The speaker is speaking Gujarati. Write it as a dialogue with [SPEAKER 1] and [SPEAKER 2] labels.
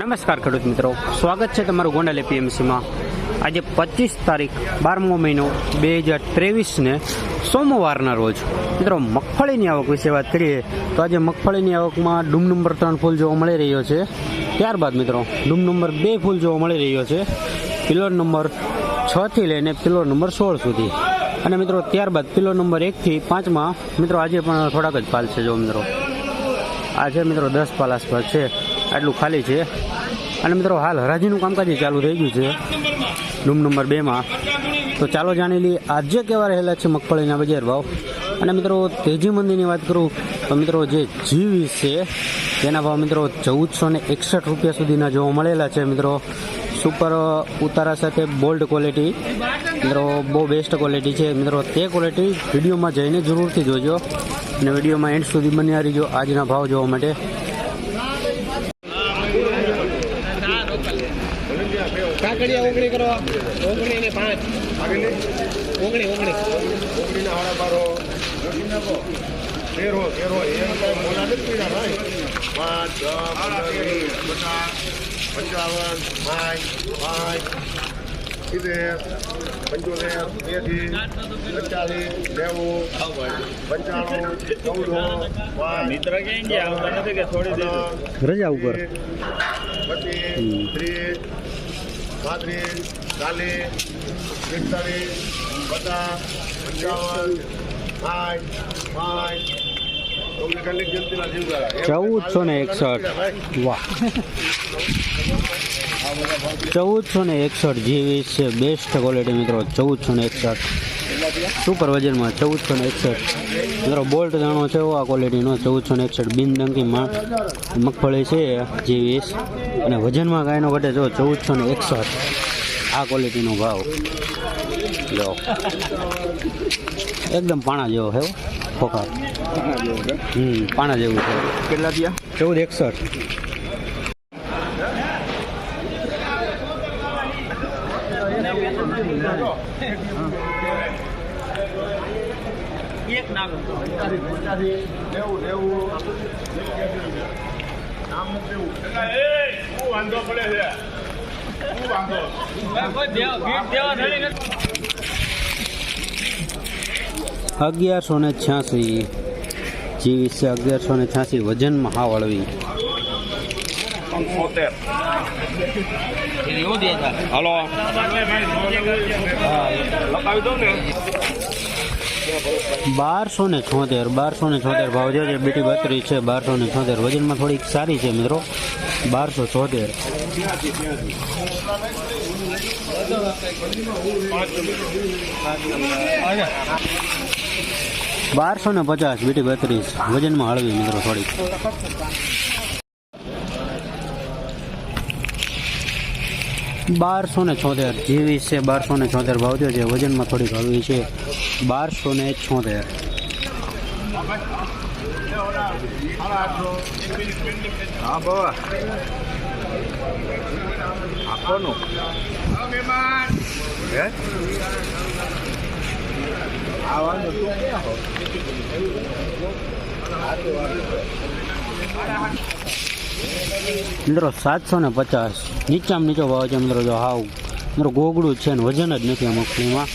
[SPEAKER 1] નમસ્કાર ખેડૂત મિત્રો. સ્વાગત છે તમારું ગોંડલ એપીએમસીમાં આજે પચીસ તારીખ, બારમો મહિનો, બે હજાર ત્રેવીસને સોમવારના રોજ. મિત્રો, મગફળીની આવક વિશે વાત કરીએ, તો આજે મગફળીની આવકમાં ડૂમ નંબર ત્રણ ફૂલ જોવા મળી રહ્યો છે. ત્યારબાદ મિત્રો, ડૂમ નંબર બે ફૂલ જોવા મળી રહ્યો છે. પિલોર નંબર છથી લઈને પિલોર નંબર સોળ સુધી. અને મિત્રો, ત્યારબાદ પિલોર નંબર એકથી પાંચમાં, મિત્રો, આજે પણ થોડાક જ પાલ છે, જો મિત્રો. આજે મિત્રો દસ પાલ આસપાસ છે. આટલું ખાલી છે. અને મિત્રો, હાલ હરાજીનું કામકાજ ચાલુ થઈ ગયું છે. રૂમ નંબર બેમાં તો ચાલો જાણી લઈએ, આજે કેવા રહેલા છે મગફળીના બજાર ભાવ. અને મિત્રો, તેજી મંદીની વાત કરું, તો મિત્રો, જે જીવી છે, તેના ભાવ મિત્રો ચૌદસો ને એકસઠ રૂપિયા સુધીના જોવા મળેલા છે, મિત્રો. સુપર ઉતારા સાથે બોલ્ડ ક્વોલિટી મિત્રો, બહુ બેસ્ટ ક્વોલિટી છે. મિત્રો, તે ક્વોલિટી વિડીયોમાં જઈને જરૂરથી જોજો. અને વિડીયોમાં એન્ડ સુધી બન્યા રહીજો આજના ભાવ જોવા માટે.
[SPEAKER 2] કાકડિયા ઓગણી કરો ઓગણી ને પાંચ. ઓગણી ઓગણી.
[SPEAKER 3] ઓગણીના હાડા બારો. તેરો તેરો મોટા નથી પીડા ભાઈ. પાંચ પચાસ પંચાવન સાઠ પાંચ સિત્તેર પંચોતેર એંસી પચાલીસ નેવું પંચાણું ચૌદો પાંચ મિત્ર
[SPEAKER 1] રજા ઉપર.
[SPEAKER 3] પછી ત્રીસ પાંત્રીસ ચાલીસ પિસ્તાલીસ બધા પંચાવન સાઠ પાંચ
[SPEAKER 1] ચૌદસો ને એકસઠ. વાહ. ચૌદસો ને એકસઠ જેવી છે બેસ્ટ ક્વોલિટી મિત્રો. ચૌદસો ને એકસઠ. સુપર વજનમાં ચૌદસો ને એકસઠ. મિત્રો બોલ્ટ દાણો છે આ ક્વોલિટીનો ચૌદસો ને એકસઠ. બિનડંકીમાં મગફળી છે જેવીસ. અને વજનમાં ગાયનો ઘટે જો ચૌદસો ને એકસઠ. આ ક્વોલિટીનો ભાવ. લો. એકદમ પાણા જેવો છે ખોખા હમ પાણા જેવું છે.
[SPEAKER 2] કેટલા થયા?
[SPEAKER 1] ચૌદ એકસઠ.
[SPEAKER 3] નેવું નેવું નામ નથી શું વાંધો પડે છે શું વાંધો
[SPEAKER 1] અગિયારસો ને છ્યાસી જીવીસ છે અગિયારસો ને છ્યાસી વજનમાં હા વળવી
[SPEAKER 2] હાલો
[SPEAKER 1] બારસો ને છોતેર, બારસો ને છોતેર ભાવ જે બીટી બત્રીસ છે, બારસો ને છોતેર. વજનમાં થોડીક સારી છે મિત્રો. બારસો છોતેર. બારસો ને પચાસ, બીટી બત્રીસ. વજનમાં હળવી મિત્રો થોડીક. બારસો ને છોતેર. જેવી છે બારસો ને છોતેર ભાવ થયો છે. વજનમાં થોડીક હળવી છે. બારસો ને છોતેર.
[SPEAKER 2] હા બાબા આપવાનું.
[SPEAKER 1] મિત્રો સાતસો ને પચાસ. નીચામાં નીચો ભાવ છે મિત્રો, જો હાવ. મિત્રો ગોગડું છે ને વજન જ નથી અમુક મગફળીમાં